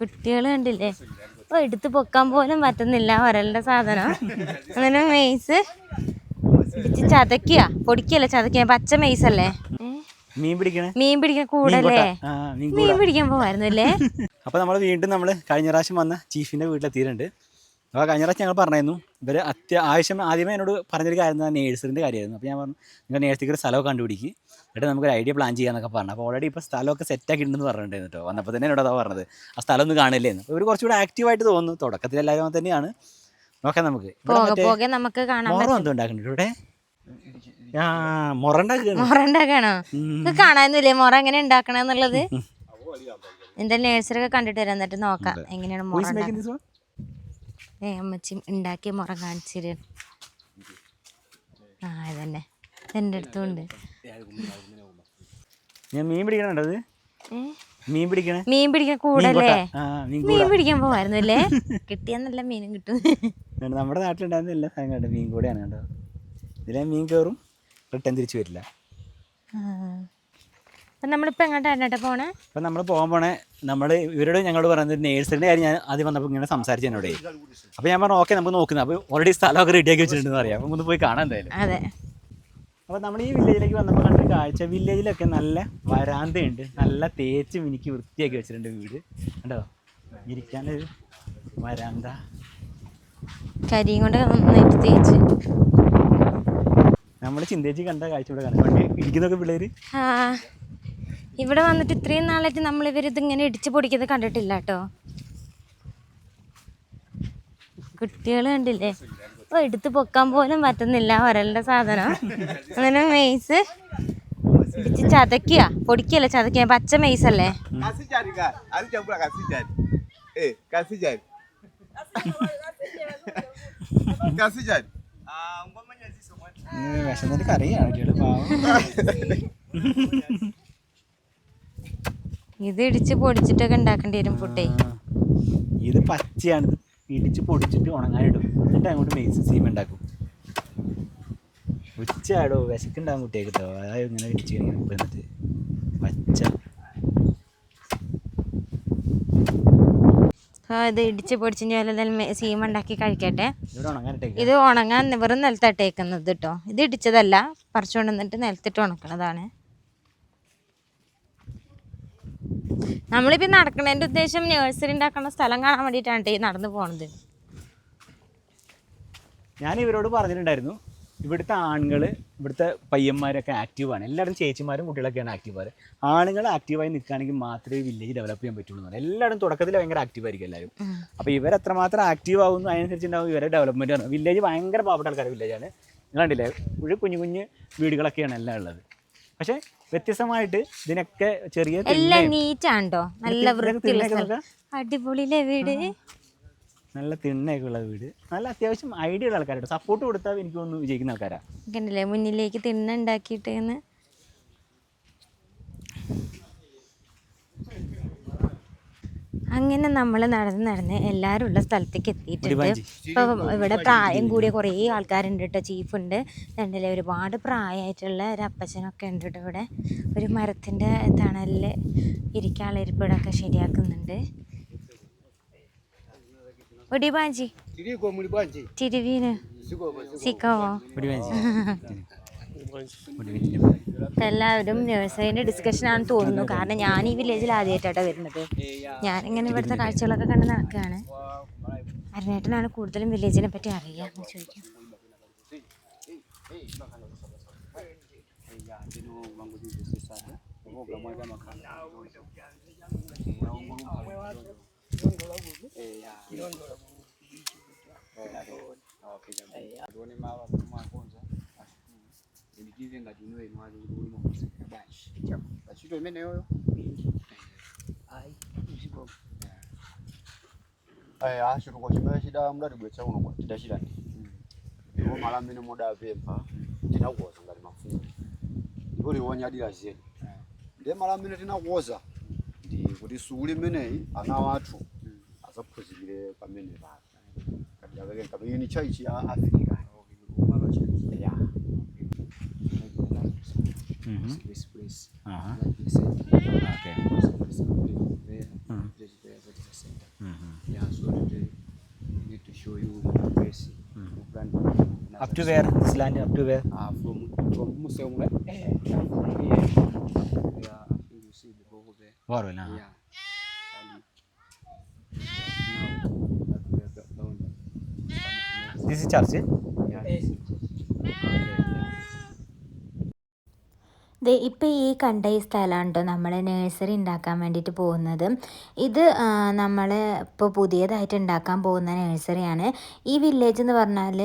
കുട്ടികൾ കണ്ടില്ലേ? ഓ എടുത്ത് പൊക്കാൻ പോലും പറ്റുന്നില്ല ഒരലിന്റെ സാധനം. അങ്ങനെ മെയ്സ് ഇടിച്ച് ചതക്കുക പൊടിക്കല്ലേ ചതക്കുക പച്ച മെയ്സ് അല്ലേ മീൻ പിടിക്കണേ? മീൻ പിടിക്കാൻ കൂടല്ലേ? മീൻ പിടിക്കാൻ പോവായിരുന്നു അല്ലേ അപ്പൊ നമ്മൾ വീണ്ടും നമ്മൾ കഴിഞ്ഞ പ്രാവശ്യം വന്ന ചീഫിന്റെ വീട്ടിലെത്തിയിട്ടുണ്ട്. അപ്പോൾ കഴിഞ്ഞ പ്രാവശ്യം ഞങ്ങൾ പറഞ്ഞായിരുന്നു ഇവർ അത്യാവശ്യം ആദ്യമേ എന്നോട് പറഞ്ഞൊരു കാര്യം നേഴ്സറിന്റെ നേഴ്സറിന്റെ കാര്യമായിരുന്നു. അപ്പോൾ ഞാൻ പറഞ്ഞു നിങ്ങൾ നേഴ്സറിക്ക് ഒരു സ്ഥലമൊക്കെ കണ്ടുപിടിക്കും. എന്നിട്ട് നമുക്കൊരു ഐഡിയ പ്ലാൻ ചെയ്യാന്നൊക്കെ പറഞ്ഞു. അപ്പോൾ ഓൾറെഡി ഇപ്പോൾ സ്ഥലമൊക്കെ സെറ്റാക്കിയിട്ടുണ്ടെന്ന് പറഞ്ഞിട്ടുണ്ടായിരുന്നു കേട്ടോ. വന്നപ്പോൾ തന്നെ എന്നോട് അതാ പറഞ്ഞത്. ആ സ്ഥലം ഒന്ന് കാണില്ലേന്ന് ഇവർ കുറച്ചുകൂടെ ആക്റ്റീവായിട്ട് തോന്നുന്നു. തുടക്കത്തിൽ എല്ലാവരും തന്നെയാണ്. നോക്കാം നമുക്ക്. നമുക്ക് മുറ എന്തോ ഉണ്ടാക്കുന്നുണ്ട് ഇവിടെ? കാണാനൊന്നുമില്ലേ? മുറ എങ്ങനെ ഉണ്ടാക്കണെന്നുള്ളത് എന്താ നേഴ്സറി ഒക്കെ കണ്ടിട്ട് വരാം. എന്നിട്ട് നോക്കാം. എങ്ങനെയാണ് മുറ ഏ അമ്മച്ചി ഉണ്ടാക്കിയ മുറ കാണിച്ചിര് ആ ഇതന്നെ. എന്റെ അടുത്തുണ്ട്. ഞാൻ മീൻ പിടിക്കണത്? മീൻ പിടിക്കണേ? മീൻ പിടിക്കാൻ കൂടല്ലേ? മീൻ പിടിക്കാൻ പോവായിരുന്നു അല്ലേ കിട്ടിയെന്നല്ല നല്ല മീനും കിട്ടും. നമ്മുടെ നാട്ടിലുണ്ടായിരുന്ന എല്ലാ സാധനം മീൻ കൂടെയാണ് കണ്ടോ? ഇതിലെ മീൻ കയറും റിട്ടേൺ തിരിച്ചു വരില്ല. ആ. അപ്പൊ നമ്മളിപ്പോ എങ്ങോട്ടാണ് പോണേ? അപ്പം നമ്മൾ പോകാൻ പോണേ നമ്മൾ ഇവരോട് ഞങ്ങളോട് പറയുന്നത് നേഴ്സറിന്റെ കാര്യം ഞാൻ ആദ്യം വന്നപ്പോൾ ഇങ്ങനെ സംസാരിച്ചു എന്നോടേ. അപ്പോൾ ഞാൻ പറഞ്ഞു ഓക്കെ നമുക്ക് നോക്കുന്നത് അപ്പോൾ ഓൾറെഡി സ്ഥലമൊക്കെ റെഡിയാക്കി വെച്ചിട്ടുണ്ടെന്ന് അറിയാം അപ്പോൾ ഒന്ന് പോയി കാണാൻ എന്തായാലും. അതെ. അപ്പോൾ നമ്മൾ ഈ വില്ലേജിലേക്ക് വന്നപ്പോൾ കണ്ട കാഴ്ച വില്ലേജിലൊക്കെ നല്ല വരാന്തയുണ്ട്. നല്ല തേച്ച് മിനിക്ക് വൃത്തിയാക്കി വെച്ചിട്ടുണ്ട് വീട്. കണ്ടോ? ഇരിക്കാനൊരു വരാന്ത. കരിയും കൊണ്ട് നന്നായിട്ട് തേച്ച്. നമ്മൾ ചിന്തേച്ചി കണ്ട കാഴ്ച ഇവിടെ കണ്ടു പണ്ട് ഇരിക്കുന്നൊക്കെ പിള്ളേർ ആ ഇവിടെ വന്നിട്ട് ഇത്രയും നാളായിട്ട് നമ്മൾ ഇവരിതിങ്ങനെ ഇടിച്ച് പൊടിക്കുന്നത് കണ്ടിട്ടില്ല കേട്ടോ. കുട്ടികൾ കണ്ടില്ലേ? ഓ എടുത്ത് പൊക്കാൻ പോലും പറ്റുന്നില്ല ഒരലിന്റെ സാധനം. അങ്ങനെ മെയ്സ് ഇടിച്ച് ചതക്കുക പൊടിക്കല്ല ചതക്കുക പച്ച മെയ്സ് അല്ലേ. വിശന്നിട്ട് കറിയാണ് ഇത് ഇടിച്ച് പൊടിച്ചിട്ടൊക്കെ ഉണ്ടാക്കേണ്ടി വരും ഫുഡേ. ഇത് പച്ചയാണ്. ഇടിച്ച് പൊടിച്ചിട്ട് ഉണങ്ങാനിടും. എന്നിട്ട് അങ്ങോട്ട് മെയ്സ് സീമ ഉണ്ടാക്കും ഉച്ചയാടോ വിശക്കുണ്ടാകും കുട്ടിയൊക്കെ കേട്ടോ അതായത് ഇങ്ങനെ ഇടിച്ച് കഴിഞ്ഞാൽ ഇപ്പം എന്നിട്ട്. പച്ച. ഇത് ഇടിച്ച് പൊടിച്ച് ഞാൻ സീമ ഉണ്ടാക്കി കഴിക്കട്ടെ. ഇത് ഉണങ്ങാൻ വെറും നിലത്തട്ടേക്കുന്നത് കേട്ടോ ഇത് ഇടിച്ചതല്ല പറിച്ചുകൊണ്ട് വന്നിട്ട് നിലത്തിട്ട് ഉണക്കണതാണ്. നമ്മളിപ്പോൾ നടക്കണതിന്റെ ഉദ്ദേശം നേഴ്സറി ഉണ്ടാക്കുന്ന സ്ഥലം കാണാൻ വേണ്ടിയിട്ടാണ് ട്ടോ ഈ നടന്നു പോണത്. ഞാൻ ഇവരോട് പറഞ്ഞിട്ടുണ്ടായിരുന്നു ഇവിടുത്തെ ആണുങ്ങൾ ഇവിടുത്തെ പയ്യന്മാരൊക്കെ ആക്റ്റീവാണ് എല്ലാവരും ചേച്ചിമാരും കുട്ടികളൊക്കെയാണ് ആക്റ്റീവാർ ആണുങ്ങൾ ആക്റ്റീവായി നിൽക്കുകയാണെങ്കിൽ മാത്രമേ വില്ലേജ് ഡെവലപ്പ് ചെയ്യാൻ പറ്റുള്ളൂ എന്ന്. എല്ലാവരും തുടക്കത്തിൽ ഭയങ്കര ആക്റ്റീവായിരിക്കും എല്ലാവരും. അപ്പോൾ ഇവർ എത്രമാത്രം ആക്റ്റീവ് ആവുന്നു അതിനനുസരിച്ചുണ്ടാവും ഇവരെ ഡെവലപ്മെന്റ് ആണ്. വില്ലേജ് ഭയങ്കര പാവപ്പെട്ട ആൾക്കാർ വില്ലേജാണ് കണ്ടില്ലേ ഒരു കുഞ്ഞു കുഞ്ഞു വീടുകളൊക്കെയാണ് എല്ലാം ഉള്ളത്. പക്ഷേ വ്യത്യസ്തമായിട്ട് ഇതിനൊക്കെ ചെറിയ എല്ലാം നീറ്റാണ്ടോ നല്ല അടിപൊളിയിലെ വീട്? നല്ല തിണ്ണയൊക്കെ ഉള്ള വീട്. നല്ല അത്യാവശ്യം ഐഡിയ ഉള്ള ആൾക്കാരുണ്ട്. സപ്പോർട്ട് കൊടുത്താൽ എനിക്ക് ഒന്ന് വിജയിക്കുന്ന ആൾക്കാരാണ് കണ്ടില്ലേ മുന്നിലേക്ക് തിണ്ണ ഉണ്ടാക്കിയിട്ടേന്ന്. അങ്ങനെ നമ്മൾ നടന്ന് നടന്ന് എല്ലാവരും ഉള്ള സ്ഥലത്തേക്ക് എത്തിയിട്ടുണ്ട്. ഇപ്പോൾ ഇവിടെ പ്രായം കൂടിയ കുറേ ആൾക്കാരുണ്ട് കേട്ടോ ചീഫുണ്ട് രണ്ടിലെ ഒരുപാട് പ്രായമായിട്ടുള്ള ഒരു അപ്പച്ചനൊക്കെ ഉണ്ട് കേട്ടോ ഇവിടെ. ഒരു മരത്തിന്റെ തണലിൽ ഇരിക്കാനുള്ള ഇരിപ്പിടമൊക്കെ ശരിയാക്കുന്നുണ്ട്. ഒടിബാഞ്ചി Tiri gua muri banji. Tiri vina. Sikawa. മുടിവാഞ്ചി banji. എല്ലാവരും നേഴ്സിന്റെ ഡിസ്കഷൻ ആണെന്ന് തോന്നുന്നു കാരണം ഞാൻ ഈ വില്ലേജിൽ ആദ്യമായിട്ടാണ് വരുന്നത് ഞാനിങ്ങനെ ഇവിടുത്തെ കാഴ്ചകളൊക്കെ കണ്ട് നടക്കുകയാണ് അരുണേട്ടനാണ് കൂടുതലും വില്ലേജിനെ പറ്റി അറിയാമെന്ന് ചോദിക്കും Achito imene yoyo mdatigwetsa tukwachimera shida uno kwatida shida ndi ndipo mala mmene moda apempha tinakuwoza ngati mafumu ndipo liwonya adira zedi nde mmene tinakuoza ndi kuti suuli mmeneyi ana wathu ile pamene kabla katika kama ni chai cha Afrika. Mm -hmm. okay. mm -hmm. yeah. yeah. DC চার্জে ദേ ഇപ്പോൾ ഈ കണ്ട ഈ സ്ഥലമാണ് കേട്ടോ നമ്മൾ nursery ഉണ്ടാക്കാൻ വേണ്ടിയിട്ട് പോകുന്നത്? ഇത് നമ്മൾ ഇപ്പോൾ പുതിയതായിട്ട് ഉണ്ടാക്കാൻ പോകുന്ന നേഴ്സറിയാണ് ഈ വില്ലേജ് എന്ന് പറഞ്ഞാൽ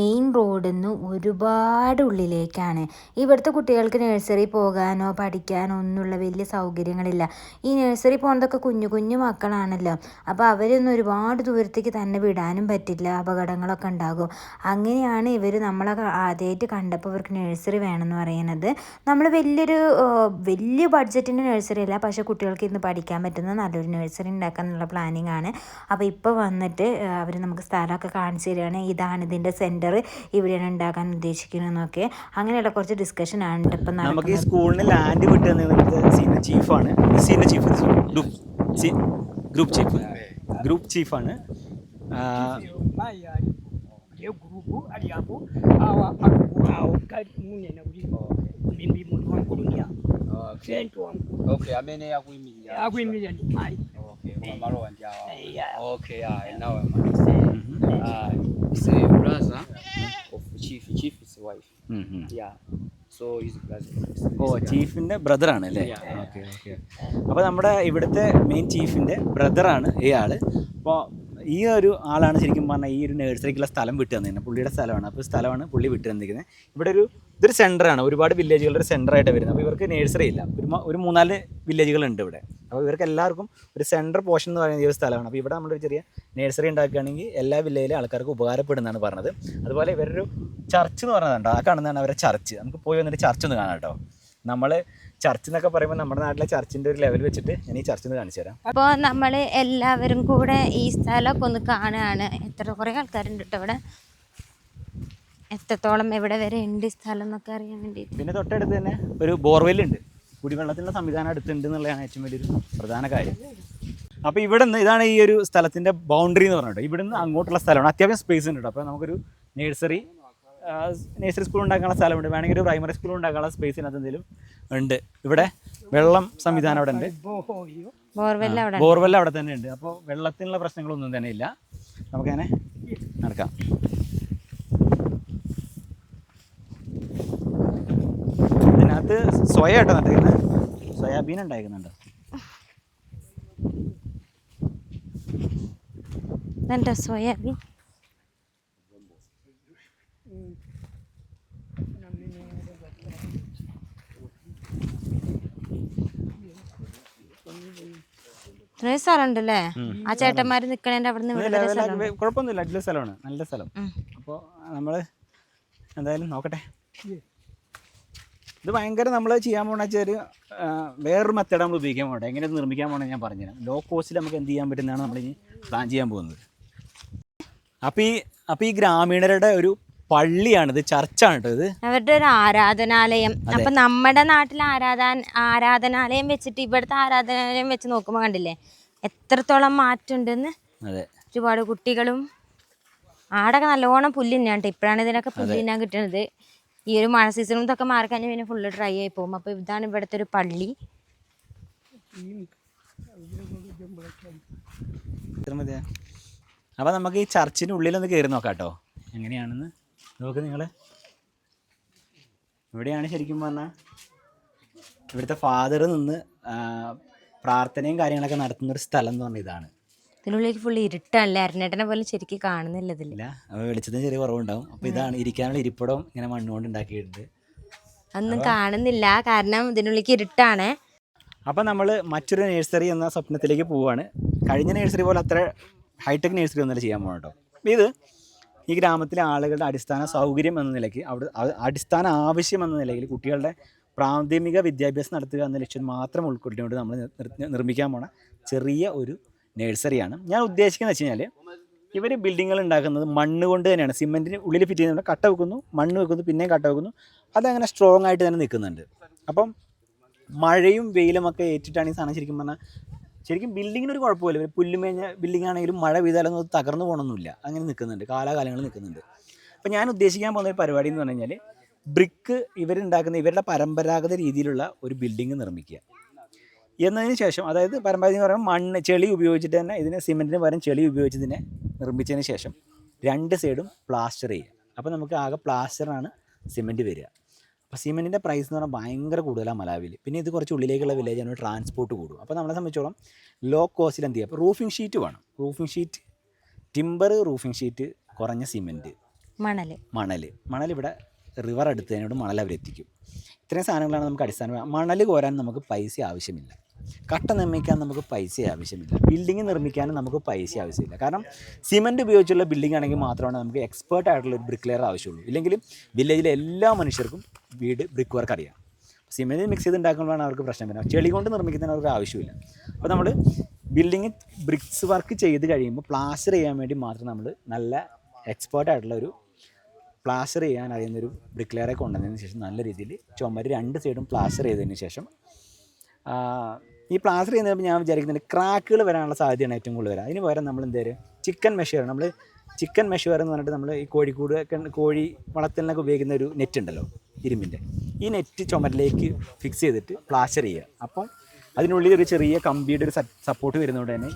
മെയിൻ റോഡിൽ നിന്ന് ഒരുപാട് ഉള്ളിലേക്കാണ്. ഇവിടുത്തെ കുട്ടികൾക്ക് നേഴ്സറി പോകാനോ പഠിക്കാനോ ഒന്നുമുള്ള വലിയ സൗകര്യങ്ങളില്ല. ഈ നേഴ്സറി പോകുന്നതൊക്കെ കുഞ്ഞു കുഞ്ഞു മക്കളാണല്ലോ. അപ്പോൾ അവരൊന്നും ഒരുപാട് ദൂരത്തേക്ക് തന്നെ വിടാനും പറ്റില്ല. അപകടങ്ങളൊക്കെ ഉണ്ടാകും അങ്ങനെയാണ് ഇവർ നമ്മളെ ആദ്യമായിട്ട് കണ്ടപ്പോൾ ഇവർക്ക് നേഴ്സറി വേണമെന്ന് പറയുന്നത് നമ്മൾ വലിയൊരു വലിയ ബഡ്ജറ്റിന്റെ നഴ്സറി അല്ല പക്ഷേ കുട്ടികൾക്ക് ഇന്ന് പഠിക്കാൻ പറ്റുന്ന നല്ലൊരു നഴ്സറി ഉണ്ടാക്കാൻ ഉണ്ടാക്കാനുള്ള പ്ലാനിങ് ആണ് അപ്പോൾ ഇപ്പോൾ വന്നിട്ട് അവർ നമുക്ക് സ്ഥലമൊക്കെ കാണിച്ചു തരികയാണ് ഇതാണ് ഇതിന്റെ സെന്റർ ഇവിടെയാണ് ഉണ്ടാക്കാൻ ഉദ്ദേശിക്കുന്നതെന്നൊക്കെ അങ്ങനെയുള്ള കുറച്ച് ഡിസ്കഷൻ ആണ് ഇപ്പം നമുക്ക് ഈ സ്കൂളിന് land senior ചീഫാണ് senior chief group group chief group ചീഫാണ് mayali sente wankulu Okay, amene yakuyimirira. akwimirira ndi mayi Okay, ungamalowa ndi awa. Yeah. Okay, yeah, and now I'm understanding. Uh, it's a brother of chief. Chief is wife. Yeah. So he's brother. ഓ ചീഫിന്റെ ബ്രദറാണ് അല്ലേ okay okay അപ്പോൾ നമ്മുടെ ഇവിടുത്തെ main ചീഫിന്റെ ബ്രദറാണ് ഇയാൾ അപ്പോൾ ഈ ഒരു ആളാണ് ശരിക്കും പറഞ്ഞാൽ ഈ ഒരു നേഴ്സറിക്കുള്ള സ്ഥലം വിട്ടു തന്നിരുന്നത് പുള്ളിയുടെ സ്ഥലമാണ്. അപ്പോൾ സ്ഥലമാണ് പുള്ളി വിട്ടു തന്നിരിക്കുന്നത് ഇവിടെ ഒരു ഇതൊരു സെന്ററാണ് ഒരുപാട് വില്ലേജുകളുടെ സെന്ററായിട്ട് വരുന്നത്. അപ്പോൾ ഇവർക്ക് നേഴ്സറി ഇല്ല. ഒരു ഒരു മൂന്നാൽ വില്ലേജുകളുണ്ട് ഇവിടെ. അപ്പോൾ ഇവർക്ക് എല്ലാവർക്കും ഒരു സെന്റർ പോർഷൻ എന്ന് പറയുന്ന ഈ ഒരു സ്ഥലമാണ്. അപ്പോൾ ഇവിടെ നമ്മളൊരു ചെറിയ നേഴ്സറി ഉണ്ടാക്കുകയാണെങ്കിൽ എല്ലാ വില്ലേജിലെ ആൾക്കാർക്ക് ഉപകാരപ്പെടുന്നതാണ് പറഞ്ഞത്. അതുപോലെ ഇവരൊരു ചർച്ച് എന്ന് പറഞ്ഞതുണ്ടോ? ആ കാണുന്നതാണ് അവരുടെ ചർച്ച് നമുക്ക് പോയി വന്നിട്ട് ചർച്ച് ഒന്ന് കാണാം കേട്ടോ. നമ്മൾ ചർച്ച് എന്നൊക്കെ പറയുമ്പോൾ നമ്മുടെ നാട്ടിലെ ചർച്ചിന്റെ ഒരു ലെവൽ വെച്ചിട്ട് ഞാൻ ഈ ചർച്ച് ഒന്ന് കാണിച്ചു തരാം. അപ്പോൾ നമ്മൾ എല്ലാവരും കൂടെ ഈ സ്ഥലമൊക്കെ ഒന്ന് കാണുകയാണ് എത്ര കുറേ ആൾക്കാരുണ്ട് കേട്ടോ ഇവിടെ. എത്രത്തോളം എവിടെ വരെ ഉണ്ട് സ്ഥലം എന്നൊക്കെ അറിയാൻ വേണ്ടി പിന്നെ തൊട്ടടുത്ത് തന്നെ ഒരു ബോർവെൽ ബോർവെല്ലുണ്ട് കുടിവെള്ളത്തിനുള്ള സംവിധാനം അടുത്തുണ്ട് എന്നുള്ളതാണ് ഏറ്റവും വലിയൊരു പ്രധാന കാര്യം. അപ്പോൾ ഇവിടെ നിന്ന് ഇതാണ് ഈ ഒരു സ്ഥലത്തിന്റെ ബൗണ്ടറി എന്ന് പറഞ്ഞിട്ട്. ഇവിടുന്ന് അങ്ങോട്ടുള്ള സ്ഥലമാണ്. അത്യാവശ്യം സ്പേസ് ഉണ്ട് അപ്പോൾ നമുക്കൊരു നേഴ്സറി നേഴ്സറി സ്കൂൾ ഉണ്ടാക്കാനുള്ള സ്ഥലമുണ്ട്. വേണമെങ്കിൽ ഒരു പ്രൈമറി സ്കൂൾ ഉണ്ടാക്കാനുള്ള സ്പേസ് ഇതിനകത്ത് എന്തെങ്കിലും ഉണ്ട്. ഇവിടെ വെള്ളം സംവിധാനം അവിടെ ഉണ്ട്. ബോർവെൽ അവിടെ തന്നെ ഉണ്ട്. അപ്പോൾ വെള്ളത്തിനുള്ള പ്രശ്നങ്ങളൊന്നും തന്നെ ഇല്ല. നമുക്കങ്ങനെ നടക്കാം. ഇതിനകത്ത് സോയ കേട്ടോ നട്ടിരിക്കുന്നത് സോയാബീൻ ഉണ്ടായിരിക്കുന്നുണ്ട് സോയാബീൻ ഇത്രയും സ്ഥലം ഉണ്ടല്ലേ ആ ചേട്ടന്മാർ നിക്കണേന്റെ അവിടെ നിന്ന് ഇവിടെ വരെ സ്ഥലം ഉണ്ട്. കുഴപ്പമൊന്നുമില്ല. അടിപൊളി സ്ഥലമാണ്. നല്ല സ്ഥലം. അപ്പോൾ നമ്മൾ എന്തായാലും നോക്കട്ടെ. ഇത് ഭയങ്കര നമ്മൾ ചെയ്യാൻ പോകണ വെച്ചാൽ വേറൊരു മെത്തേഡ് നമ്മൾ ഉപയോഗിക്കാൻ പോകട്ടെ എങ്ങനെ നിർമ്മിക്കാൻ പോകണം ഞാൻ പറഞ്ഞുതരാം. ലോ കോസ്റ്റിൽ നമുക്ക് എന്ത് ചെയ്യാൻ പറ്റുന്നതാണ് നമ്മൾ ഇനി പ്ലാൻ ചെയ്യാൻ പോകുന്നത്. അപ്പോൾ ഈ അപ്പോൾ ഈ ഗ്രാമീണരുടെ ഒരു പള്ളിയാണിത് ചർച്ചാണ് ഇത്. അവരുടെ ഒരു ആരാധനാലയം. അപ്പൊ നമ്മുടെ നാട്ടിലെ ആരാധന ആരാധനാലയം വെച്ചിട്ട് ഇവിടുത്തെ ആരാധനാലയം വെച്ച് നോക്കുമ്പോൾ കണ്ടില്ലേ? എത്രത്തോളം മാറ്റം ഉണ്ടെന്ന് അതെ. ഒരുപാട് കുട്ടികളും ആടൊക്കെ നല്ലോണം പുല്ല് തിന്നാണ്ട് ഇപ്പോഴാണ് ഇതിനൊക്കെ പുല്ല് തിന്നാൻ കിട്ടുന്നത് ഈ ഒരു മഴ സീസണും ഇതൊക്കെ മാറിക്കഴിഞ്ഞാൽ പിന്നെ ഫുള്ള് ഡ്രൈ ആയി പോകും. അപ്പോൾ ഇതാണ് ഇവിടുത്തെ ഒരു പള്ളി. അപ്പൊ അപ്പോൾ നമുക്ക് ഈ ചർച്ചിന്റെ ഉള്ളിലൊന്ന് കയറി നോക്കാം കേട്ടോ എങ്ങനെയാണെന്ന്? നോക്ക് നിങ്ങൾ ഇവിടെയാണ് ശരിക്കും പറഞ്ഞാൽ ഇവിടുത്തെ ഫാദർ നിന്ന് പ്രാർത്ഥനയും കാര്യങ്ങളൊക്കെ നടത്തുന്ന ഒരു സ്ഥലം എന്ന് പറഞ്ഞാൽ ഇതാണ്. ഇതിനുള്ളിലേക്ക് ഫുള്ള് ഇരുട്ടല്ലേ? അരനേട്ടനെ പോലും ശരിക്കും കാണുന്നില്ല ഇതിൽ ഇല്ല. അപ്പോൾ വെളിച്ചത്തിന് ചെറിയ കുറവുണ്ടാവും. അപ്പോൾ ഇതാണ് ഇരിക്കാനുള്ള ഇരിപ്പിടം ഇങ്ങനെ മണ്ണുകൊണ്ട് ഉണ്ടാക്കിയിട്ടുണ്ട്. ഒന്നും കാണുന്നില്ല. കാരണം ഇതിനുള്ളിലേക്ക് ഇരുട്ടാണ്. അപ്പോൾ നമ്മൾ മറ്റൊരു നഴ്സറി എന്ന സ്വപ്നത്തിലേക്ക് പോവാണ്. കഴിഞ്ഞ നഴ്സറി പോലെ അത്ര ഹൈടെക് നഴ്സറി ഒന്നുമല്ല ചെയ്യാൻ പോകണം കേട്ടോ. ഇത് ഈ ഗ്രാമത്തിലെ ആളുകളുടെ അടിസ്ഥാന സൗകര്യം എന്ന നിലയ്ക്ക് അവിടെ അടിസ്ഥാന ആവശ്യം എന്ന നിലയിൽ കുട്ടികളുടെ പ്രാഥമിക വിദ്യാഭ്യാസം നടത്തുക എന്ന ലക്ഷ്യം മാത്രം ഉൾക്കൊള്ളിച്ചുകൊണ്ട് നമ്മൾ നിർമ്മിക്കാൻ പോണ ചെറിയ ഒരു നഴ്സറിയാണ്. ഞാൻ ഉദ്ദേശിക്കുന്നത് വെച്ച് കഴിഞ്ഞാൽ ഇവർ ബിൽഡിങ്ങുകൾ ഉണ്ടാക്കുന്നത് മണ്ണ് കൊണ്ട് തന്നെയാണ്. സിമെന്റിന് ഉള്ളിൽ ഫിറ്റ് ചെയ്യുന്നുണ്ട് കട്ട വെക്കുന്നു മണ്ണ് വെക്കുന്നു പിന്നെയും കട്ട വെക്കുന്നു. അതങ്ങനെ സ്ട്രോങ് ആയിട്ട് തന്നെ നിൽക്കുന്നുണ്ട്. അപ്പം മഴയും വെയിലും ഒക്കെ ഏറ്റിട്ടാണ് ഈ സാധനം ശരിക്കും പറഞ്ഞാൽ ശരിക്കും ബിൽഡിങ്ങിന് ഒരു കുഴപ്പമില്ല പുല്ലുമേഞ്ഞ ബിൽഡിംഗ് ആണെങ്കിലും മഴ പെയ്താലൊന്നും അത് തകർന്നു പോകണമെന്നില്ല അങ്ങനെ നിൽക്കുന്നുണ്ട്. കാലാകാലങ്ങളിൽ നിൽക്കുന്നുണ്ട്. അപ്പോൾ ഞാൻ ഉദ്ദേശിക്കാൻ പോകുന്ന ഒരു പരിപാടി എന്ന് പറഞ്ഞു കഴിഞ്ഞാൽ ബ്രിക്ക് ഇവരുണ്ടാക്കുന്ന ഇവരുടെ പരമ്പരാഗത രീതിയിലുള്ള ഒരു ബിൽഡിംഗ് നിർമ്മിക്കുക. എന്നതിന് ശേഷം അതായത് പരമ്പരാഗത എന്ന് പറയുമ്പോൾ മണ്ണ് ചെളി ഉപയോഗിച്ചിട്ട് തന്നെ ഇതിനെ സിമെന്റിന് പകരം ചെളി ഉപയോഗിച്ച് ഇതിനെ നിർമ്മിച്ചതിന് ശേഷം രണ്ട് സൈഡും പ്ലാസ്റ്റർ ചെയ്യുക. അപ്പോൾ നമുക്ക് ആകെ പ്ലാസ്റ്ററാണ് സിമെന്റ് വരിക. അപ്പോൾ സിമെന്റിന്റെ പ്രൈസ് എന്ന് പറഞ്ഞാൽ ഭയങ്കര കൂടുതലാണ് മലാവിൽ പിന്നെ ഇത് കുറച്ച് ഉള്ളിലേക്കുള്ള വില്ലേജാണ് ട്രാൻസ്പോർട്ട് കൂടും അപ്പോൾ നമ്മളെ സംബന്ധിച്ചോളം ലോ കോസ്റ്റിൽ എന്ത് ചെയ്യുക? അപ്പോൾ റൂഫിംഗ് ഷീറ്റ് വേണം. Roofing sheet timber roofing sheet കുറഞ്ഞ സിമെന്റ് മണൽ മണൽ മണൽ ഇവിടെ റിവർ എടുത്തതിനോട് മണൽ അവരെത്തിക്കും ഇത്രയും സാധനങ്ങളാണ് നമുക്ക് അടിസ്ഥാന മണൽ കോരാൻ നമുക്ക് പൈസ ആവശ്യമില്ല. കട്ട നിർമ്മിക്കാൻ നമുക്ക് പൈസ ആവശ്യമില്ല. ബിൽഡിംഗ് നിർമ്മിക്കാനും നമുക്ക് പൈസ ആവശ്യമില്ല. കാരണം സിമന്റ് ഉപയോഗിച്ചുള്ള ബിൽഡിംഗ് ആണെങ്കിൽ മാത്രമാണ് നമുക്ക് എക്സ്പേർട്ട് ആയിട്ടുള്ള ഒരു ബ്രിക്ക് ലെയർ ആവശ്യമുള്ളൂ. ഇല്ലെങ്കിൽ വില്ലേജിലെ എല്ലാ മനുഷ്യർക്കും വീട് ബ്രിക്ക് വർക്ക് അറിയാം. സിമെന്റ് മിക്സ് ചെയ്ത് ഉണ്ടാക്കുമ്പോഴാണ് അവർക്ക് പ്രശ്നം വരുന്നത്. ചെളി കൊണ്ട് നിർമ്മിക്കുന്നതിന് അവർക്ക് ആവശ്യമില്ല. അപ്പോൾ നമ്മൾ ബിൽഡിങ് ബ്രിക്സ് വർക്ക് ചെയ്ത് കഴിയുമ്പോൾ പ്ലാസ്റ്റർ ചെയ്യാൻ വേണ്ടി മാത്രം നമ്മൾ നല്ല എക്സ്പേർട്ട് ആയിട്ടുള്ള ഒരു പ്ലാസ്റ്റർ ചെയ്യാൻ അറിയുന്നൊരു ബ്രിക്ലെയറെ കൊണ്ടുവന്നതിന് ശേഷം നല്ല രീതിയിൽ ചുമര് രണ്ട് സൈഡും പ്ലാസ്റ്റർ ചെയ്തതിന് ശേഷം ഈ പ്ലാസ്റ്റർ ചെയ്യുന്നപ്പോൾ ഞാൻ വിചാരിക്കുന്നുണ്ട് ക്രാക്കുകൾ വരാനുള്ള സാധ്യതയാണ് ഏറ്റവും കൂടുതൽ വരാം. അതിന് പകരം നമ്മൾ എന്ത് ചെയ്യും? ചിക്കൻ മെഷർ നമ്മൾ ചിക്കൻ മെഷർ എന്ന് പറഞ്ഞിട്ട് നമ്മൾ ഈ കോഴിക്കൂട് കോഴി വളർത്തലിനൊക്കെ ഉപയോഗിക്കുന്ന ഒരു നെറ്റ് ഉണ്ടല്ലോ ഇരുമ്പിന്റെ. ഈ നെറ്റ് ചുമരിലേക്ക് ഫിക്സ് ചെയ്തിട്ട് പ്ലാസ്റ്റർ ചെയ്യുക. അപ്പം അതിനുള്ളിൽ ഒരു ചെറിയ കമ്പിയുടെ ഒരു സപ്പോർട്ട് വരുന്നതുകൊണ്ട് തന്നെ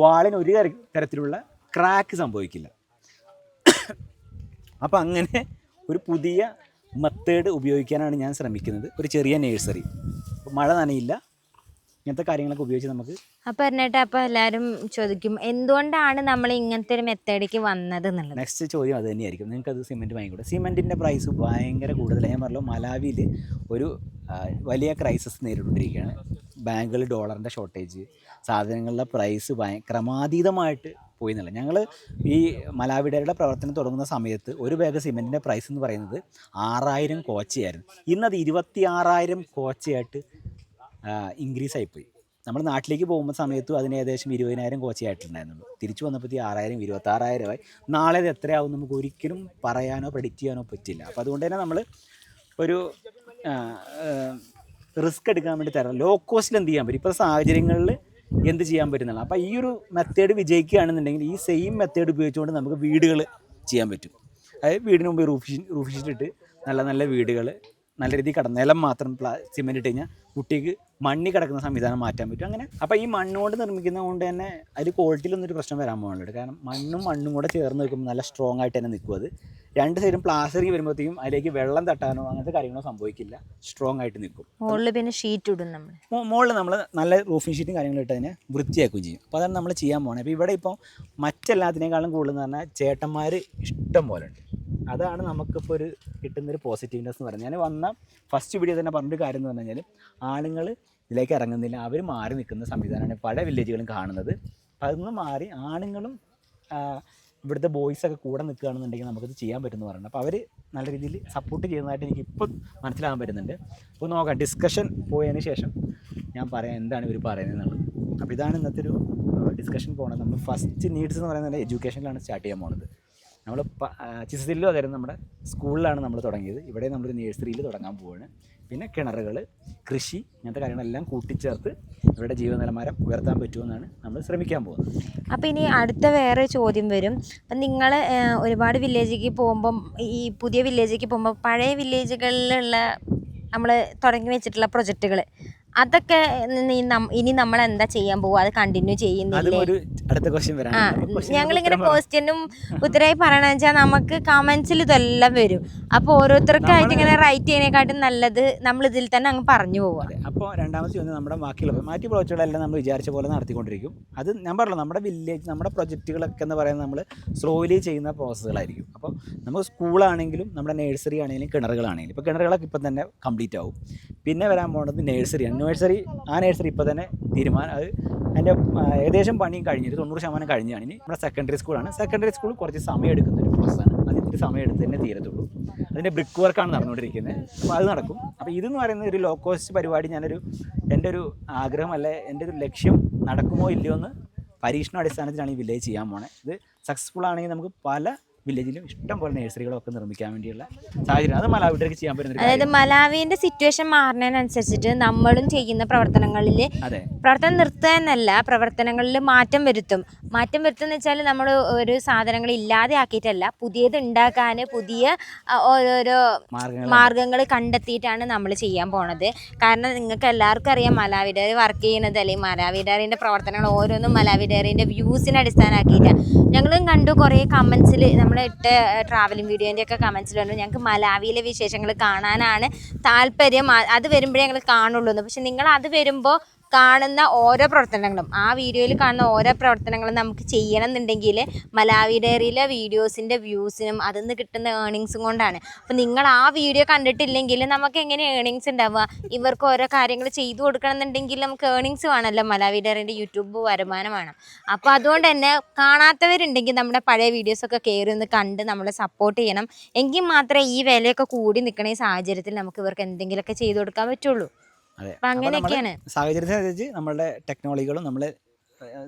വാളിന് ഒരു തരത്തിലുള്ള ക്രാക്ക് സംഭവിക്കില്ല. അപ്പോൾ അങ്ങനെ ഒരു പുതിയ മെത്തേഡ് ഉപയോഗിക്കാനാണ് ഞാൻ ശ്രമിക്കുന്നത്. ഒരു ചെറിയ നേഴ്സറി മഴ നനയില്ല. ഇങ്ങനത്തെ കാര്യങ്ങളൊക്കെ ഉപയോഗിച്ച് നമുക്ക് അപ്പൊ എന്നിട്ട് അപ്പൊ എല്ലാരും ചോദിക്കും എന്തുകൊണ്ടാണ് നമ്മൾ ഇങ്ങനത്തെ ഒരു മെത്തേഡിക്ക് വന്നത് എന്നുള്ളത് നെക്സ്റ്റ് ചോദ്യം അത് തന്നെയായിരിക്കും. നിങ്ങൾക്ക് അത് സിമെന്റ് വാങ്ങിക്കൂടെ സിമെന്റിന്റെ പ്രൈസ് ഭയങ്കര കൂടുതലാണ് ഞാൻ പറഞ്ഞു മലാവിയിൽ ഒരു വലിയ ക്രൈസിസ് നേരിട്ടുകൊണ്ടിരിക്കുകയാണ്. ബാങ്കുകളിൽ ഡോളറിന്റെ ഷോർട്ടേജ് സാധനങ്ങളുടെ പ്രൈസ് ഭയ ക്രമാതീതമായിട്ട് പോയി എന്നല്ല ഞങ്ങൾ ഈ മലാവിടരുടെ പ്രവർത്തനം തുടങ്ങുന്ന സമയത്ത് ഒരു ബാഗ് സിമെന്റിന്റെ പ്രൈസ് എന്ന് പറയുന്നത് ആറായിരം കോച്ചയായിരുന്നു. ഇന്നത് ഇരുപത്തി ആറായിരം കോച്ചയായിട്ട് ഇൻക്രീസ് ആയിപ്പോയി നമ്മൾ നാട്ടിലേക്ക് പോകുമ്പോൾ സമയത്തും അതിന് ഏകദേശം ഇരുപതിനായിരം കോച്ചയായിട്ടുണ്ടായിരുന്നുള്ളൂ തിരിച്ചു വന്നപ്പോഴത്തേ ആറായിരം ഇരുപത്താറായിരമായി നാളെ അത് എത്രയാവും നമുക്ക് ഒരിക്കലും പറയാനോ പ്രെഡിക്റ്റ് ചെയ്യാനോ പറ്റില്ല. അപ്പോൾ അതുകൊണ്ട് തന്നെ നമ്മൾ ഒരു റിസ്ക് എടുക്കാൻ വേണ്ടി തരാം. ലോ കോസ്റ്റിൽ എന്ത് ചെയ്യാൻ പറ്റും? ഇപ്പോൾ സാഹചര്യങ്ങളിൽ എന്ത് ചെയ്യാൻ പറ്റുന്നില്ല അപ്പോൾ ഈ ഒരു മെത്തേഡ് വിജയിക്കുകയാണെന്നുണ്ടെങ്കിൽ ഈ സെയിം മെത്തേഡ് ഉപയോഗിച്ചുകൊണ്ട് നമുക്ക് വീടുകൾ ചെയ്യാൻ പറ്റും. അതായത് വീടിന് മുമ്പ് റൂഫ് റൂഫ് ഷീറ്റ് ഇട്ട് നല്ല നല്ല വീടുകൾ നല്ല രീതിയിൽ കടന്ന് നിലം മാത്രം പ്ലാ സിമെന്റ് ഇട്ട് കഴിഞ്ഞാൽ കുട്ടിക്ക് മണ്ണി കിടക്കുന്ന സംവിധാനം മാറ്റാൻ പറ്റും. അങ്ങനെ അപ്പോൾ ഈ മണ്ണുകൊണ്ട് നിർമ്മിക്കുന്നത് കൊണ്ട് തന്നെ അതിൽ ക്വാളിറ്റിയിലൊന്നും ഒരു പ്രശ്നം വരാൻ പോകുന്നുണ്ട് കാരണം മണ്ണും മണ്ണും കൂടെ ചേർന്ന് നിൽക്കുമ്പോൾ നല്ല സ്ട്രോങ് ആയിട്ട് തന്നെ നിൽക്കും അത്. രണ്ട് സൈഡും പ്ലാസ്റ്ററിങ് വരുമ്പോഴത്തേക്കും അതിലേക്ക് വെള്ളം തട്ടാനോ അങ്ങനത്തെ കാര്യങ്ങളോ സംഭവിക്കില്ല. സ്ട്രോങ് ആയിട്ട് നിൽക്കും. മുകളിൽ പിന്നെ ഷീറ്റ് ഇടും നമ്മൾ മുകളിൽ നമ്മൾ നല്ല റൂഫിംഗ് ഷീറ്റും കാര്യങ്ങളും ഇട്ട് അതിനെ വൃത്തിയാക്കുകയും ചെയ്യും. അപ്പോൾ അതാണ് നമ്മൾ ചെയ്യാൻ പോകുന്നത് അപ്പോൾ ഇവിടെ ഇപ്പോൾ മറ്റെല്ലാത്തിനേക്കാളും കൂടുതൽ എന്ന് പറഞ്ഞാൽ ചേട്ടന്മാർ ഇഷ്ടം പോലെ ഉണ്ട്. അതാണ് നമുക്കിപ്പോൾ ഒരു കിട്ടുന്നൊരു പോസിറ്റീവ്നെസ് എന്ന് പറയുന്നത്. ഞാൻ വന്ന ഫസ്റ്റ് വീഡിയോ തന്നെ പറഞ്ഞൊരു കാര്യം എന്ന് പറഞ്ഞു കഴിഞ്ഞാൽ ആളുകൾ ഇതിലേക്ക് ഇറങ്ങുന്നില്ല അവർ മാറി നിൽക്കുന്ന സംവിധാനമാണ് പല വില്ലേജുകളും കാണുന്നത്. അപ്പോൾ അതൊന്ന് മാറി ആണുങ്ങളും ഇവിടുത്തെ ബോയ്സൊക്കെ കൂടെ നിൽക്കുകയാണെന്നുണ്ടെങ്കിൽ നമുക്കത് ചെയ്യാൻ പറ്റുമെന്ന് പറയുന്നത് അപ്പോൾ അവർ നല്ല രീതിയിൽ സപ്പോർട്ട് ചെയ്യുന്നതായിട്ട് എനിക്ക് ഇപ്പം മനസ്സിലാകാൻ പറ്റുന്നുണ്ട്. അപ്പോൾ നോക്കാം ഡിസ്കഷൻ പോയതിന് ശേഷം ഞാൻ പറയാം എന്താണ് ഇവർ പറയുന്നത് എന്നുള്ളത് അപ്പോൾ ഇതാണ് ഇന്നത്തെ ഒരു ഡിസ്കഷൻ പോകുന്നത് നമ്മൾ ഫസ്റ്റ് നീഡ്സ് എന്ന് പറയുന്നത് എഡ്യൂക്കേഷനിലാണ് സ്റ്റാർട്ട് ചെയ്യാൻ പോണത്. നമ്മൾ ചിസത്തിലും അതായിരുന്നു നമ്മുടെ സ്കൂളിലാണ് നമ്മൾ തുടങ്ങിയത്. ഇവിടെ നമ്മളൊരു നേഴ്സറിയിൽ തുടങ്ങാൻ പോവുകയാണ് പിന്നെ കിണറുകൾ കൃഷി ഇങ്ങനത്തെ കാര്യങ്ങളെല്ലാം കൂട്ടിച്ചേർത്ത് ഇവരുടെ ജീവിത നിലവാരം ഉയർത്താൻ പറ്റുമെന്നാണ് നമ്മൾ ശ്രമിക്കാൻ പോകുന്നത്. അപ്പോൾ ഇനി അടുത്ത വേറെ ചോദ്യം വരും. അപ്പം നിങ്ങൾ ഒരുപാട് വില്ലേജിലേക്ക് പോകുമ്പം ഈ പുതിയ വില്ലേജിലേക്ക് പോകുമ്പോൾ പഴയ വില്ലേജുകളിലുള്ള നമ്മൾ തുടങ്ങി വെച്ചിട്ടുള്ള പ്രൊജക്റ്റുകൾ അതൊക്കെ ഇനി നമ്മൾ എന്താ ചെയ്യാൻ പോവാ? അത് കണ്ടിന്യൂ ചെയ്യുന്നില്ലേ? അടുത്ത ക്വസ്റ്റ്യൻ വരാം ഞങ്ങളിങ്ങനെ ക്വസ്റ്റ്യനും ഉത്തരമായി പറയണമെന്ന് വെച്ചാൽ നമുക്ക് കമന്റ്സിൽ ഇതെല്ലാം വരും. അപ്പോൾ ഓരോരുത്തർക്കായിട്ട് ഇങ്ങനെ റൈറ്റ് ചെയ്യുന്നതിനെക്കാട്ടും നല്ലത് നമ്മൾ ഇതിൽ തന്നെ അങ്ങ് പറഞ്ഞു പോവാം. അപ്പോൾ രണ്ടാമത്തെ ചോദ്യം നമ്മുടെ ബാക്കിയുള്ള മാറ്റി പ്രോജക്റ്റുകളെല്ലാം നമ്മൾ വിചാരിച്ച പോലെ നടത്തിക്കൊണ്ടിരിക്കും. അത് ഞാൻ പറഞ്ഞു നമ്മുടെ വില്ലേജ് നമ്മുടെ പ്രൊജക്റ്റുകളൊക്കെ എന്ന് പറയുന്നത് നമ്മൾ സ്ലോലി ചെയ്യുന്ന പ്രോസസ്സുകളായിരിക്കും അപ്പോൾ നമുക്ക് സ്കൂളാണെങ്കിലും നമ്മുടെ നഴ്സറി ആണെങ്കിലും കിണറുകളാണെങ്കിലും. ഇപ്പോൾ കിണറുകളൊക്കെ ഇപ്പം തന്നെ കംപ്ലീറ്റ് ആവും. പിന്നെ വരാൻ പോകുന്നത് നഴ്സറിയാണ് നഴ്സറി ആ നേഴ്സറി ഇപ്പോൾ തന്നെ തീരുമാനം. അത് അതിന്റെ ഏകദേശം പണിയും കഴിഞ്ഞിട്ട് തൊണ്ണൂറ് ശതമാനം കഴിഞ്ഞാണ് ഇനി. നമ്മുടെ സെക്കൻഡറി സ്കൂളാണ് സെക്കൻഡറി സ്കൂൾ കുറച്ച് സമയം എടുക്കുന്ന ഒരു പ്രോസസ്സാണ് അത് ഇത്തിരി സമയം എടുത്ത് തന്നെ തീരത്തുള്ളൂ. അതിന്റെ ബ്രിക്ക് വർക്കാണ് നടന്നുകൊണ്ടിരിക്കുന്നത്. അപ്പോൾ അത് നടക്കും. അപ്പോൾ ഇതെന്ന് പറയുന്ന ഒരു ലോ കോസ്റ്റ് പരിപാടി ഞാനൊരു എന്റെ ഒരു ആഗ്രഹം അല്ലെ എന്റെ ഒരു ലക്ഷ്യം നടക്കുമോ ഇല്ലയോ എന്ന് പരീക്ഷണ അടിസ്ഥാനത്തിലാണ് ഈ വില്ലേജ് ചെയ്യാൻ പോണേ. ഇത് സക്സസ്ഫുൾ ആണെങ്കിൽ നമുക്ക് പല വില്ലേജിലും ഇഷ്ടം പോലെ നഴ്സറികളൊക്കെ നിർമ്മിക്കാൻ വേണ്ടിയുള്ള സാഹചര്യം അത് മലാവിട്ടേക്ക് ചെയ്യാൻ പറ്റുന്ന അതായത്. മലാവിന്റെ സിറ്റുവേഷൻ മാറുന്നതിനനുസരിച്ചിട്ട് നമ്മളും ചെയ്യുന്ന പ്രവർത്തനങ്ങളിൽ പ്രവർത്തനം നിർത്തുക എന്നല്ല പ്രവർത്തനങ്ങളിൽ മാറ്റം വരുത്തും. മാറ്റം വരുത്തുന്ന വെച്ചാൽ നമ്മൾ ഒരു സാധനങ്ങൾ ഇല്ലാതെ ആക്കിയിട്ടല്ല പുതിയത് ഉണ്ടാക്കാൻ പുതിയ ഓരോരോ മാർഗങ്ങൾ കണ്ടെത്തിയിട്ടാണ് നമ്മൾ ചെയ്യാൻ പോണത്. കാരണം നിങ്ങൾക്ക് എല്ലാവർക്കും അറിയാം മലാവി ഡയറി വർക്ക് ചെയ്യുന്നത് അല്ലെങ്കിൽ മലാവി ഡയറിന്റെ പ്രവർത്തനങ്ങൾ ഓരോന്നും മലാവി ഡയറിന്റെ വ്യൂസിനെ അടിസ്ഥാനമാക്കിയിട്ടാണ് ഞങ്ങളും കണ്ടു കുറേ കമന്റ്സിൽ നമ്മൾ ഇട്ട ട്രാവലിംഗ് വീഡിയോന്റെ ഒക്കെ കമൻസിൽ പറഞ്ഞു ഞങ്ങൾക്ക് മലാവിയിലെ വിശേഷങ്ങൾ കാണാനാണ് താല്പര്യം. അത് വരുമ്പോഴേ ഞങ്ങൾ കാണുള്ളൂ എന്ന് പക്ഷെ നിങ്ങൾ അത് വരുമ്പോൾ കാണുന്ന ഓരോ പ്രവർത്തനങ്ങളും. ആ വീഡിയോയിൽ കാണുന്ന ഓരോ പ്രവർത്തനങ്ങളും നമുക്ക് ചെയ്യണം എന്നുണ്ടെങ്കിൽ മലാവി ഡയറിയിലെ വീഡിയോസിന്റെ വ്യൂസിനും അതിൽ നിന്ന് കിട്ടുന്ന ഏണിങ്സും കൊണ്ടാണ്. അപ്പം നിങ്ങൾ ആ വീഡിയോ കണ്ടിട്ടില്ലെങ്കിൽ നമുക്ക് എങ്ങനെ ഏണിങ്സ് ഉണ്ടാവുക? ഇവർക്ക് ഓരോ കാര്യങ്ങൾ ചെയ്തു കൊടുക്കണം എന്നുണ്ടെങ്കിൽ നമുക്ക് ഏണിങ്സ് വേണമല്ലോ. മലാവി ഡയറിന്റെ യൂട്യൂബ് വരുമാനം വേണം. അപ്പോൾ അതുകൊണ്ട് തന്നെ കാണാത്തവരുണ്ടെങ്കിൽ നമ്മുടെ പഴയ വീഡിയോസൊക്കെ കയറി ഒന്ന് കണ്ട് നമ്മളെ സപ്പോർട്ട് ചെയ്യണം. എങ്കിൽ മാത്രമേ ഈ വിലയൊക്കെ കൂടി നിൽക്കുന്ന ഈ സാഹചര്യത്തിൽ നമുക്ക് ഇവർക്ക് എന്തെങ്കിലുമൊക്കെ ചെയ്തു കൊടുക്കാൻ പറ്റുള്ളൂ. അതെ. അപ്പം അങ്ങനെയൊക്കെയാണ്. സാഹചര്യത്തിനനുസരിച്ച് നമ്മളുടെ ടെക്നോളജികളും നമ്മൾ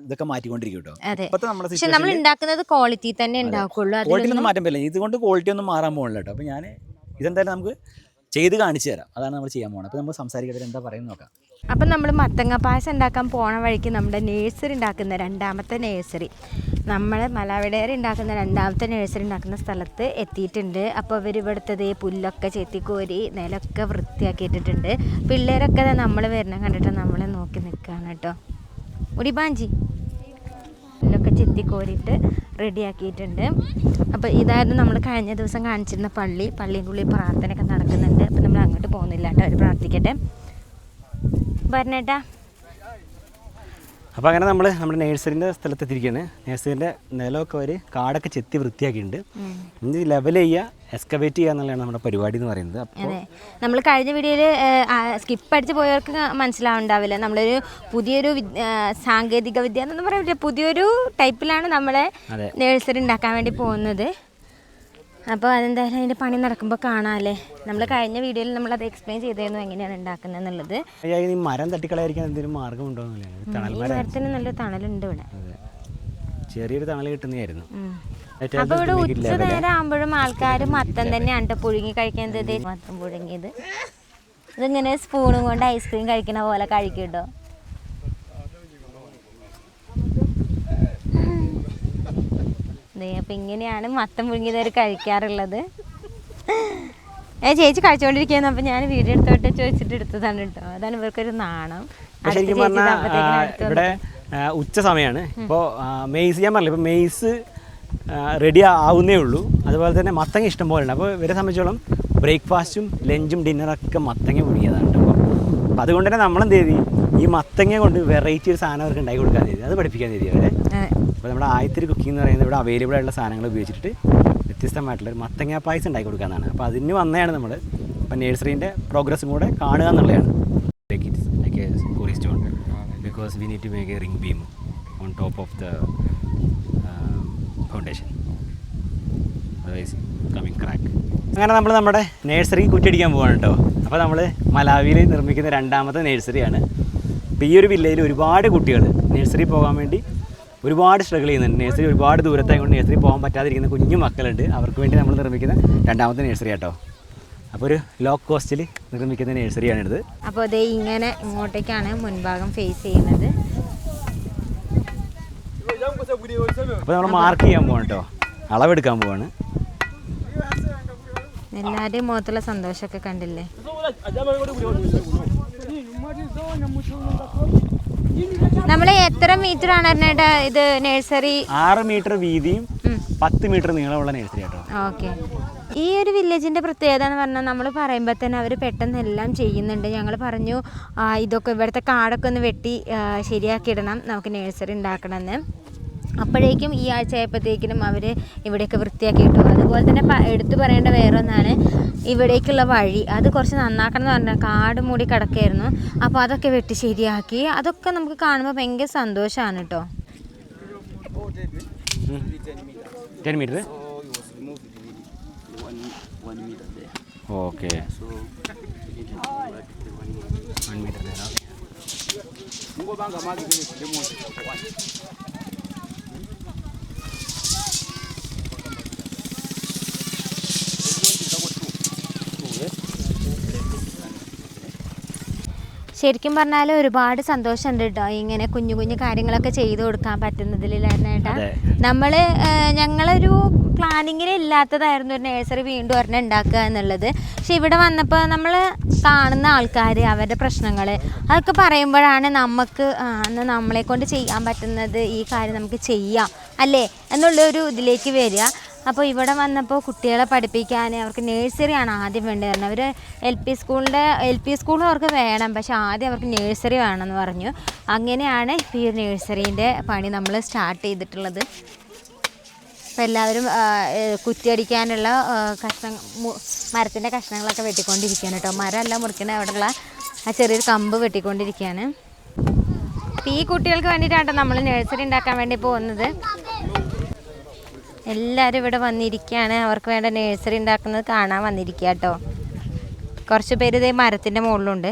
ഇതൊക്കെ മാറ്റിക്കൊണ്ടിരിക്കും കേട്ടോ. അതെ. ഇപ്പോഴത്തെ നമ്മുടെ പക്ഷെ നമ്മൾ ഉണ്ടാക്കുന്നത് ക്വാളിറ്റി തന്നെ ഉണ്ടാക്കുള്ളൂ ക്വാളിറ്റിയിലൊന്നും മാറ്റം പറ്റില്ല ഇതുകൊണ്ട് ക്വാളിറ്റി ഒന്നും മാറാൻ പോകണില്ല കേട്ടോ. അപ്പോൾ ഞാൻ ഇതെന്തായാലും നമുക്ക് ചെയ്ത് കാണിച്ചു തരാം. അതാണ് നമ്മൾ ചെയ്യാൻ പോകുന്നത് അപ്പോൾ നമ്മൾ സംസാരിക്കുന്നത് എന്താ പറയുന്നത് നോക്കാം. അപ്പം നമ്മൾ മത്തങ്ങ പായസം ഉണ്ടാക്കാൻ പോണ വഴിക്ക് നമ്മുടെ നേഴ്സറി ഉണ്ടാക്കുന്ന രണ്ടാമത്തെ നേഴ്സറി നമ്മൾ മലാവിടയർ ഉണ്ടാക്കുന്ന രണ്ടാമത്തെ നേഴ്സറി ഉണ്ടാക്കുന്ന സ്ഥലത്ത് എത്തിയിട്ടുണ്ട്. അപ്പോൾ അവർ ഇവിടുത്തത് പുല്ലൊക്കെ ചെത്തിക്കോരി നിലമൊക്കെ വൃത്തിയാക്കിയിട്ടിട്ടുണ്ട്. പിള്ളേരൊക്കെ നമ്മൾ വരുന്ന കണ്ടിട്ട് നമ്മളെ നോക്കി നിൽക്കുകയാണ് കേട്ടോ. ഉടിബാഞ്ചി പുല്ലൊക്കെ ചെത്തിക്കോരിയിട്ട് റെഡിയാക്കിയിട്ടുണ്ട്. അപ്പോൾ ഇതായിരുന്നു നമ്മൾ കഴിഞ്ഞ ദിവസം കാണിച്ചിരുന്ന പള്ളി. പള്ളീന്റെ ഉള്ളിൽ പ്രാർത്ഥനയൊക്കെ നടക്കുന്നുണ്ട്. അങ്ങോട്ട് പോകുന്നില്ല കേട്ടോ അവർ പ്രാർത്ഥിക്കട്ടെ. പറഞ്ഞേട്ടാ അപ്പോൾ അങ്ങനെ നമ്മൾ നമ്മുടെ നേഴ്സറിന്റെ സ്ഥലത്തെത്തിയിരിക്കുകയാണ്. നേഴ്സറിന്റെ നിലമൊക്കെ അവർ കാടൊക്കെ ചെത്തി വൃത്തിയാക്കിയിട്ടുണ്ട്. ഇനി ലെവൽ ചെയ്യുക എക്സ്കവേറ്റ് ചെയ്യുക എന്നുള്ളതാണ് നമ്മുടെ പരിപാടി എന്ന് പറയുന്നത്. അപ്പോൾ അതെ. നമ്മൾ കഴിഞ്ഞ വീഡിയോയിൽ സ്കിപ്പ് അടിച്ച് പോയവർക്ക് മനസ്സിലാവുണ്ടാവില്ല നമ്മളൊരു പുതിയൊരു സാങ്കേതിക വിദ്യ എന്നൊന്നും പറയാൻ പറ്റില്ല. പുതിയൊരു ടൈപ്പിലാണ് നമ്മളെ നേഴ്സറി ഉണ്ടാക്കാൻ വേണ്ടി പോകുന്നത്. അപ്പോൾ അതെന്തായാലും അതിന്റെ പണി നടക്കുമ്പോൾ കാണാമല്ലേ നമ്മൾ കഴിഞ്ഞ വീഡിയോയിൽ നമ്മൾ അത് എക്സ്പ്ലെയിൻ ചെയ്തായിരുന്നു എങ്ങനെയാണ് ഉണ്ടാക്കുന്നത് എന്നുള്ളത് ഈ മരം തട്ടിക്കളയായിരിക്കാൻ എന്തെങ്കിലും മാർഗമുണ്ടോ ഈ മരത്തിന് നല്ല തണലുണ്ട് ഇവിടെ. ചെറിയൊരു തണൽ കിട്ടുന്നതായിരുന്നു. അപ്പൊ ഇവിടെ ഉച്ച നേരം ആകുമ്പോഴും ആൾക്കാർ മത്തം തന്നെ അണ്ട പുഴുങ്ങി കഴിക്കുന്നത് മത്തം പുഴുങ്ങിയത്. ഇതിങ്ങനെ സ്പൂണും കൊണ്ട് ഐസ്ക്രീം കഴിക്കുന്ന പോലെ കഴിക്കും കേട്ടോ അപ്പം ഇങ്ങനെയാണ് മത്തം പുഴുങ്ങിയതവർ കഴിക്കാറുള്ളത്. ഏ ചേച്ചി കഴിച്ചുകൊണ്ടിരിക്കുന്നു അപ്പം ഞാൻ വീഡിയോ എടുത്തോട്ട് ചോദിച്ചിട്ട് എടുത്തതാണ് കേട്ടോ. അതാണ് ഇവർക്കൊരു നാണം. ഇവിടെ ഉച്ച സമയമാണ് ഇപ്പോൾ മെയ്സ് ഞാൻ പറഞ്ഞില്ല ഇപ്പോൾ മെയ്സ് റെഡി ആവുന്നേ ഉള്ളൂ. അതുപോലെ തന്നെ മത്തങ്ങ ഇഷ്ടം പോലെ ഉണ്ട് അപ്പോൾ ഇവരെ സംബന്ധിച്ചോളം ബ്രേക്ക്ഫാസ്റ്റും ലഞ്ചും ഡിന്നറൊക്കെ മത്തങ്ങ പുഴുങ്ങിയതാണ് അപ്പോൾ അപ്പോൾ അതുകൊണ്ട് തന്നെ നമ്മളെന്ത് ചെയ്തി ഈ മത്തങ്ങ കൊണ്ട് വെറൈറ്റി ഒരു സാധനം അവർക്ക് ഉണ്ടാക്കി കൊടുക്കാൻ ചെയ്തി. അത് പഠിപ്പിക്കാൻ ചെയ്തി അവരെ. അപ്പോൾ നമ്മുടെ ആയത്തിരി കുക്കിംഗ് എന്ന് പറയുന്നത് ഇവിടെ അവൈലബിൾ ആയിട്ടുള്ള സാധനങ്ങൾ ഉപയോഗിച്ചിട്ട് വ്യത്യസ്തമായിട്ടുള്ള ഒരു മത്തങ്ങ പായസം ഉണ്ടാക്കി കൊടുക്കാനാണ്. അപ്പോൾ അതിന് വന്നതാണ് നമ്മൾ അപ്പോൾ നേഴ്സറീന്റെ പ്രോഗ്രസ്സും കൂടെ കാണുക എന്നുള്ളതാണ്. Because we need to make a ring beam on top of the foundation otherwise coming crack അങ്ങനെ നമ്മൾ നമ്മുടെ നേഴ്സറി കുറ്റിയടിക്കാൻ പോവാണ് കേട്ടോ അപ്പോൾ നമ്മൾ മലാവിയിൽ നിർമ്മിക്കുന്ന രണ്ടാമത്തെ നേഴ്സറിയാണ് അപ്പോൾ ഈ ഒരു വില്ലയിൽ ഒരുപാട് കുട്ടികൾ നേഴ്സറി പോകാൻ വേണ്ടി ഒരുപാട് സ്ട്രഗിൾ ചെയ്യുന്നുണ്ട്. നേഴ്സറി ഒരുപാട് ദൂരത്തായതുകൊണ്ട് നേഴ്സറി പോകാൻ പറ്റാതിരിക്കുന്ന കുഞ്ഞു മക്കളുണ്ട്. അവർക്ക് വേണ്ടി നമ്മൾ നിർമ്മിക്കുന്ന രണ്ടാമത്തെ നേഴ്സറി കേട്ടോ അപ്പോൾ ഒരു ലോ കോസ്റ്റിൽ നിർമ്മിക്കുന്ന നേഴ്സറിയാണിത് അപ്പോൾ അതേ ഇങ്ങനെ ഇങ്ങോട്ടേക്കാണ് മുൻഭാഗം ഫേസ് ചെയ്യുന്നത്. അപ്പോൾ നമ്മൾ മാർക്ക് ചെയ്യാൻ പോകണം കേട്ടോ അളവെടുക്കാൻ പോവാണ്. എല്ലാവരുടെയും മുഖത്തുള്ള സന്തോഷമൊക്കെ കണ്ടില്ലേ? നമ്മൾ എത്ര മീറ്റർ ആണ് പറഞ്ഞേട്ടാ ഇത് നഴ്സറി ആറ് മീറ്റർ വീതിയും പത്ത് മീറ്റർ നീളമുള്ള നേഴ്സറി ഓക്കെ. ഈ ഒരു വില്ലേജിന്റെ പ്രത്യേകത എന്ന് പറഞ്ഞാൽ നമ്മൾ പറയുമ്പോൾ തന്നെ അവർ പെട്ടെന്ന് എല്ലാം ചെയ്യുന്നുണ്ട്. ഞങ്ങൾ പറഞ്ഞു ഇതൊക്കെ ഇവിടുത്തെ കാടൊക്കെ ഒന്ന് വെട്ടി ശരിയാക്കി ശരിയാക്കിയിടണം നമുക്ക് നഴ്സറി ഉണ്ടാക്കണമെന്ന്. അപ്പോഴേക്കും ഈ ആഴ്ച ആയപ്പോഴത്തേക്കിനും അവർ ഇവിടെയൊക്കെ വൃത്തിയാക്കി ഇട്ടു. അതുപോലെ തന്നെ എടുത്തു പറയേണ്ട വേറൊന്നാണ് ഇവിടേക്കുള്ള വഴി. അത് കുറച്ച് നന്നാക്കണം എന്ന് പറഞ്ഞാൽ കാട് മൂടി കിടക്കായിരുന്നു. അപ്പോൾ അതൊക്കെ വെട്ടി ശരിയാക്കി. അതൊക്കെ നമുക്ക് കാണുമ്പോൾ ഭയങ്കര സന്തോഷമാണ് കേട്ടോ. ഓക്കെ. Was removed ശരിക്കും പറഞ്ഞാൽ ഒരുപാട് സന്തോഷമുണ്ട് കേട്ടോ ഇങ്ങനെ കുഞ്ഞു കുഞ്ഞു കാര്യങ്ങളൊക്കെ ചെയ്തു കൊടുക്കാൻ പറ്റുന്നതിൽ അതെ. നമ്മൾ ഞങ്ങളൊരു പ്ലാനിങ്ങിൽ ഇല്ലാത്തതായിരുന്നു ഒരു നേഴ്സറി വീണ്ടും ഒരെണ്ണം ഉണ്ടാക്കുക എന്നുള്ളത്. പക്ഷെ ഇവിടെ വന്നപ്പോൾ നമ്മൾ കാണുന്ന ആൾക്കാർ അവരുടെ പ്രശ്നങ്ങൾ അതൊക്കെ പറയുമ്പോഴാണ് നമുക്ക് അന്ന് എന്നാൽ നമ്മളെ കൊണ്ട് ചെയ്യാൻ പറ്റുന്നത് ഈ കാര്യം നമുക്ക് ചെയ്യാം. അല്ലേ? എന്നുള്ളൊരു ഇതിലേക്ക് വരിക. അപ്പോൾ ഇവിടെ വന്നപ്പോൾ കുട്ടികളെ പഠിപ്പിക്കാൻ അവർക്ക് നേഴ്സറിയാണ് ആദ്യം വേണ്ടത് അവർ എൽ പി സ്കൂളിന്റെ എൽ പി സ്കൂളും അവർക്ക് വേണം പക്ഷേ ആദ്യം അവർക്ക് നേഴ്സറി വേണമെന്ന് പറഞ്ഞു. അങ്ങനെയാണ് ഈ ഒരു നേഴ്സറീന്റെ പണി നമ്മൾ സ്റ്റാർട്ട് ചെയ്തിട്ടുള്ളത്. അപ്പോൾ എല്ലാവരും കുറ്റിയടിക്കാനുള്ള കഷ്ണ മരത്തിന്റെ കഷ്ണങ്ങളൊക്കെ വെട്ടിക്കൊണ്ടിരിക്കുകയാണ് കേട്ടോ. മരമല്ല മുറിക്കണ അവിടെയുള്ള ആ ചെറിയൊരു കമ്പ് വെട്ടിക്കൊണ്ടിരിക്കുകയാണ്. ഈ കുട്ടികൾക്ക് വേണ്ടിയിട്ടാണ് നമ്മൾ നേഴ്സറി ഉണ്ടാക്കാൻ വേണ്ടി പോകുന്നത്. എല്ലാവരും ഇവിടെ വന്നിരിക്കുകയാണ്. അവർക്ക് വേണ്ട നേഴ്സറി ഉണ്ടാക്കുന്നത് കാണാൻ വന്നിരിക്കുക കേട്ടോ കുറച്ച് പേര് ഇതേ മരത്തിന്റെ മുകളിലുണ്ട്.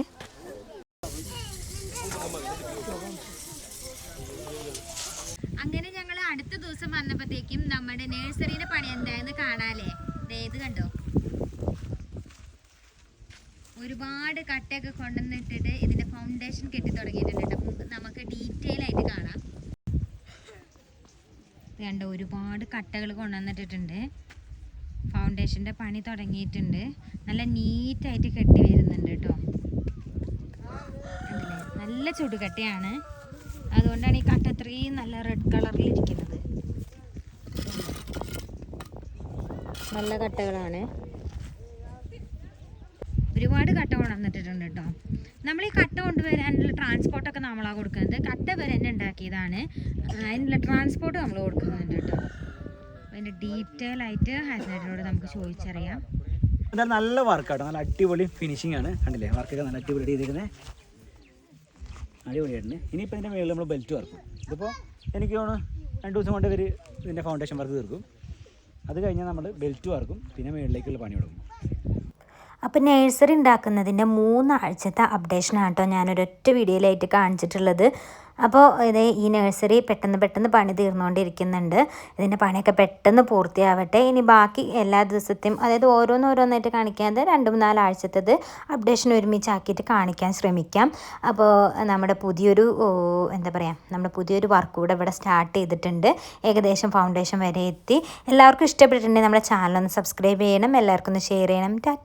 അങ്ങനെ ഞങ്ങൾ അടുത്ത ദിവസം വന്നപ്പോഴത്തേക്കും നമ്മുടെ നേഴ്സറിയുടെ പണി എന്തായെന്ന് കാണാലേ ഇത് കണ്ടോ? ഒരുപാട് കട്ടയൊക്കെ കൊണ്ടുവന്നിട്ടിട്ട് ഇതിന്റെ ഫൗണ്ടേഷൻ കെട്ടി തുടങ്ങിയിട്ടുണ്ട് കേട്ടോ നമുക്ക് നമുക്ക് ഡീറ്റെയിൽ ആയിട്ട് കാണാം ഇത് കണ്ടോ ഒരുപാട് കട്ടകൾ കൊണ്ടുവന്നിട്ടിട്ടുണ്ട്. ഫൗണ്ടേഷന്റെ പണി തുടങ്ങിയിട്ടുണ്ട്. നല്ല നീറ്റായിട്ട് കെട്ടി വരുന്നുണ്ട് കേട്ടോ. നല്ല ചുടുകട്ടയാണ്. അതുകൊണ്ടാണ് ഈ കട്ട ഇത്രയും നല്ല റെഡ് കളറിൽ ഇരിക്കുന്നത്. നല്ല കട്ടകളാണ്. ഒരുപാട് കട്ട കൊണ്ടുവന്നിട്ടുണ്ട് കേട്ടോ. നമ്മൾ ഈ കട്ട കൊണ്ടുവരാനുള്ള ട്രാൻസ്പോർട്ടൊക്കെ നമ്മളാണ് കൊടുക്കുന്നത്. കട്ട വരെ തന്നെ ഉണ്ടാക്കിയതാണ്. അതിനുള്ള ട്രാൻസ്പോർട്ട് നമ്മൾ കൊടുക്കുന്നുണ്ട് കേട്ടോ. അതിന്റെ ഡീറ്റെയിൽ ആയിട്ട് ഹസ്ബൻഡിനോട് നമുക്ക് ചോദിച്ചറിയാം. എന്തായാലും നല്ല വർക്കാട്ടോ. നല്ല അടിപൊളി ഫിനിഷിംഗ് ആണ്. കണ്ടില്ലേ? വർക്കൊക്കെ നല്ല അടിപൊളി ചെയ്തിരിക്കുന്നത് അടിപൊളിയായിട്ടുണ്ട് ഇനിയിപ്പോൾ ഇതിന്റെ മേളിൽ നമ്മൾ ബെൽറ്റ് വർക്കും. ഇതിപ്പോൾ എനിക്ക് തോന്നുന്നു രണ്ട് ദിവസം കൊണ്ട് ഇവർ ഇതിന്റെ ഫൗണ്ടേഷൻ വർക്ക് തീർക്കും. അത് കഴിഞ്ഞാൽ നമ്മൾ ബെൽറ്റ് വർക്കും. പിന്നെ മുകളിലേക്കുള്ള പണി തുടങ്ങും. അപ്പോൾ നേഴ്സറി ഉണ്ടാക്കുന്നതിന്റെ മൂന്നാഴ്ചത്തെ അപ്ഡേഷനാണ് കേട്ടോ ഞാനൊരൊറ്റ വീഡിയോയിലായിട്ട് കാണിച്ചിട്ടുള്ളത്. അപ്പോൾ ഇത് ഈ നഴ്സറി പെട്ടെന്ന് പെട്ടെന്ന് പണി തീർന്നുകൊണ്ടിരിക്കുന്നുണ്ട് ഇതിന്റെ പണിയൊക്കെ പെട്ടെന്ന് പൂർത്തിയാവട്ടെ. ഇനി ബാക്കി എല്ലാ ദിവസത്തെയും അതായത് ഓരോന്നോരോന്നായിട്ട് കാണിക്കാതെ രണ്ട് മൂന്നാലാഴ്ചത്തത് അപ്ഡേഷൻ ഒരുമിച്ചാക്കിയിട്ട് കാണിക്കാൻ ശ്രമിക്കാം. അപ്പോൾ നമ്മുടെ പുതിയൊരു എന്താ പറയുക നമ്മുടെ പുതിയൊരു വർക്ക് കൂടെ ഇവിടെ സ്റ്റാർട്ട് ചെയ്തിട്ടുണ്ട്. ഏകദേശം ഫൗണ്ടേഷൻ വരെ എത്തി. എല്ലാവർക്കും ഇഷ്ടപ്പെട്ടിട്ടുണ്ടെങ്കിൽ നമ്മുടെ ചാനൽ ഒന്ന് സബ്സ്ക്രൈബ് ചെയ്യണം. എല്ലാവർക്കും ഒന്ന് ഷെയർ ചെയ്യണം.